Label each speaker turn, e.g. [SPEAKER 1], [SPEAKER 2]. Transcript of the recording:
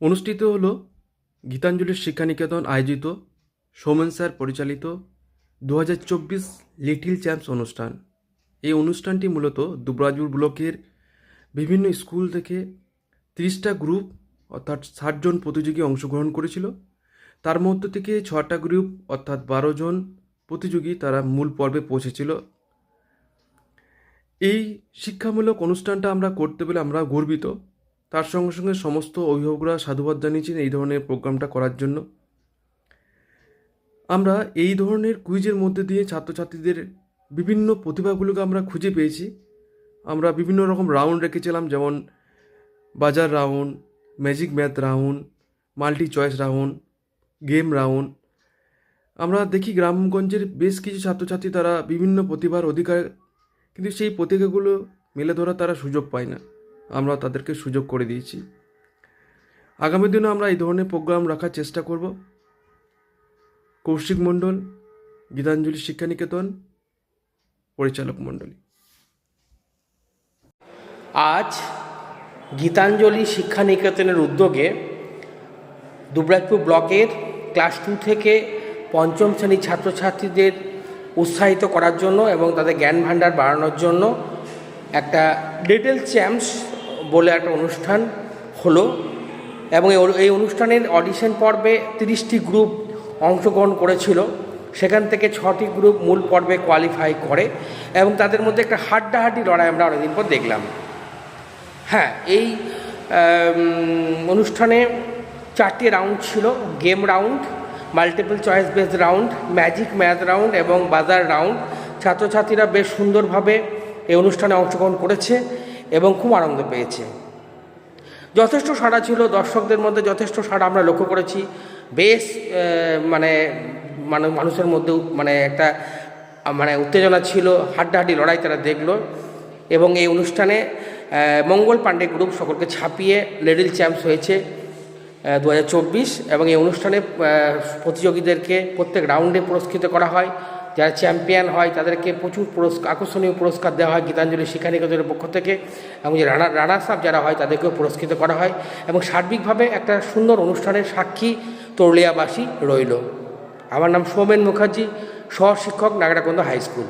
[SPEAKER 1] অনুষ্ঠিত হল গীতাঞ্জলি শিক্ষানিকেতন আয়োজিত, সোমেন স্যার পরিচালিত দু হাজার চব্বিশ লিটিল চ্যাম্পস অনুষ্ঠান। এই অনুষ্ঠানটি মূলত দুবরাজপুর ব্লকের বিভিন্ন স্কুল থেকে তিরিশটা গ্রুপ, অর্থাৎ ষাটজন প্রতিযোগী অংশগ্রহণ করেছিল। তার মধ্য থেকে ছটা গ্রুপ, অর্থাৎ বারো জন প্রতিযোগী তারা মূল পর্বে পৌঁছেছিল। এই শিক্ষামূলক অনুষ্ঠানটা আমরা করতে পেরে আমরা গর্বিত। তার সঙ্গে সঙ্গে সমস্ত অভিভাবকরা সাধুবাদ জানিয়েছেন এই ধরনের প্রোগ্রামটা করার জন্য। আমরা এই ধরনের কুইজের মধ্যে দিয়ে ছাত্রছাত্রীদের বিভিন্ন প্রতিভাগুলোকে আমরা খুঁজে পেয়েছি। আমরা বিভিন্ন রকম রাউন্ড রেখেছিলাম, যেমন বাজার round, magic math round, multi choice round, game round. আমরা দেখি গ্রামগঞ্জের বেশ কিছু ছাত্রছাত্রী তারা বিভিন্ন প্রতিভার অধিকার, কিন্তু সেই প্রতিভাগুলো মেলে ধরা তারা সুযোগ পায় না। আমরা তাদেরকে সুযোগ করে দিয়েছি। আগামী দিনে আমরা এই ধরনের প্রোগ্রাম রাখার চেষ্টা করব। কৌশিক মণ্ডল, গীতাঞ্জলি শিক্ষানিকেতন, পরিচালক মণ্ডলী।
[SPEAKER 2] আজ গীতাঞ্জলি শিক্ষানিকেতনের উদ্যোগে দুবরাজপুর ব্লকের ক্লাস টু থেকে পঞ্চম শ্রেণির ছাত্রছাত্রীদের উৎসাহিত করার জন্য এবং তাদের জ্ঞান ভাণ্ডার বাড়ানোর জন্য একটা লিটল চ্যাম্পস বলে একটা অনুষ্ঠান হলো এবং এই অনুষ্ঠানের অডিশন পর্বে তিরিশটি গ্রুপ অংশগ্রহণ করেছিল। সেখান থেকে ছটি গ্রুপ মূল পর্বে কোয়ালিফাই করে এবং তাদের মধ্যে একটা হাড্ডাহাড্ডি লড়াই আমরা অনেকদিন পর দেখলাম। হ্যাঁ এই অনুষ্ঠানে চারটি রাউন্ড ছিল game round multiple choice based round magic math round এবং বাজার রাউন্ড ছাত্রছাত্রীরা বেশ সুন্দরভাবে এই অনুষ্ঠানে অংশগ্রহণ করেছে। এবং খুব আনন্দ পেয়েছে। যথেষ্ট সাড়া ছিল, দর্শকদের মধ্যে যথেষ্ট সাড়া আমরা লক্ষ্য করেছি। বেশ মানে মানে মানুষের মধ্যে মানে একটা মানে উত্তেজনা ছিল, হাড্ডাহাড্ডি লড়াই তারা দেখল এবং এই অনুষ্ঠানে মঙ্গল পাণ্ডে গ্রুপ সকলকে ছাপিয়ে লেডিল চ্যাম্পস হয়েছে দু হাজার চব্বিশ এবং এই অনুষ্ঠানে প্রতিযোগীদেরকে প্রত্যেক রাউন্ডে পুরস্কৃত করা হয়। যারা চ্যাম্পিয়ন হয় তাদেরকে প্রচুর পুরস্কার, আকর্ষণীয় পুরস্কার দেওয়া হয় গীতাঞ্জলি শিক্ষানিকেতনের পক্ষ থেকে এবং যে রানা রানার্স আপ যারা হয় তাদেরকেও পুরস্কৃত করা হয় এবং সার্বিকভাবে একটা সুন্দর অনুষ্ঠানের সাক্ষী তরুলিয়াবাসী রইল। আমার নাম সৌমেন মুখার্জি, সহশিক্ষক নাগরাকন্দ হাই স্কুল।